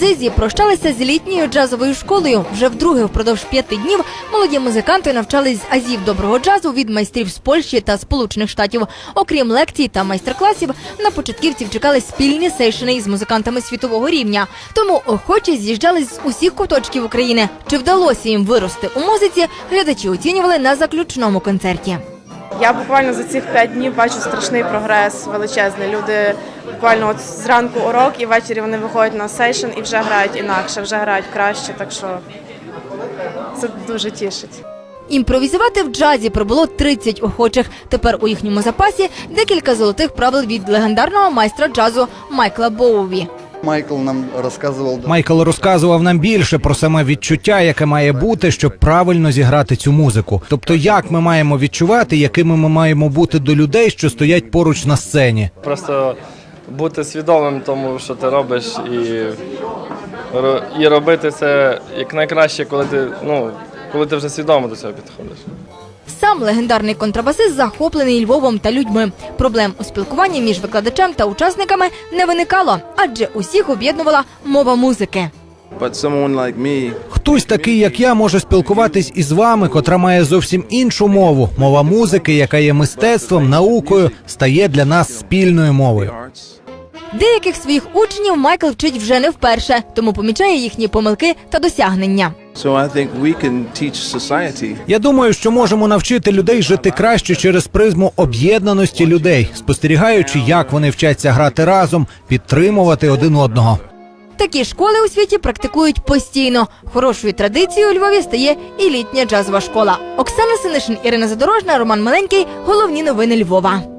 Джазі прощалися з літньою джазовою школою. Вже вдруге впродовж п'яти днів молоді музиканти навчались з азів доброго джазу від майстрів з Польщі та Сполучених Штатів. Окрім лекцій та майстер-класів, на початківців чекали спільні сейшини із музикантами світового рівня. Тому охочі з'їжджались з усіх куточків України. Чи вдалося їм вирости у музиці? Глядачі оцінювали на заключному концерті. Я буквально за цих п'ять днів бачу страшний прогрес величезний. Люди буквально от зранку урок і ввечері вони виходять на сейшн і вже грають інакше, вже грають краще. Так що це дуже тішить. Імпровізувати в джазі пробуло 30 охочих. Тепер у їхньому запасі декілька золотих правил від легендарного майстра джазу Майкла Боуві. Майкл нам розказував Майкл розказував нам більше про саме відчуття, яке має бути, щоб правильно зіграти цю музику. Тобто, як ми маємо відчувати, якими ми маємо бути до людей, що стоять поруч на сцені. Просто бути свідомим тому, що ти робиш, і, і робити це як найкраще, коли ти, ну, коли ти вже свідомо до цього підходиш. Сам легендарний контрабасист захоплений Львовом та людьми. Проблем у спілкуванні між викладачем та учасниками не виникало, адже усіх об'єднувала мова музики. Хтось такий, як я, може спілкуватись із вами, котра має зовсім іншу мову. Мова музики, яка є мистецтвом, наукою, стає для нас спільною мовою. Деяких своїх учнів Майкл вчить вже не вперше, тому помічає їхні помилки та досягнення. So I think we can teach society Я думаю, що можемо навчити людей жити краще через призму об'єднаності людей, спостерігаючи, як вони вчаться грати разом, підтримувати один одного. Такі школи у світі практикують постійно. Хорошою традицією у Львові стає і літня джазова школа. Оксана Синишин, Ірина Задорожна, Роман Маленький. Головні новини Львова.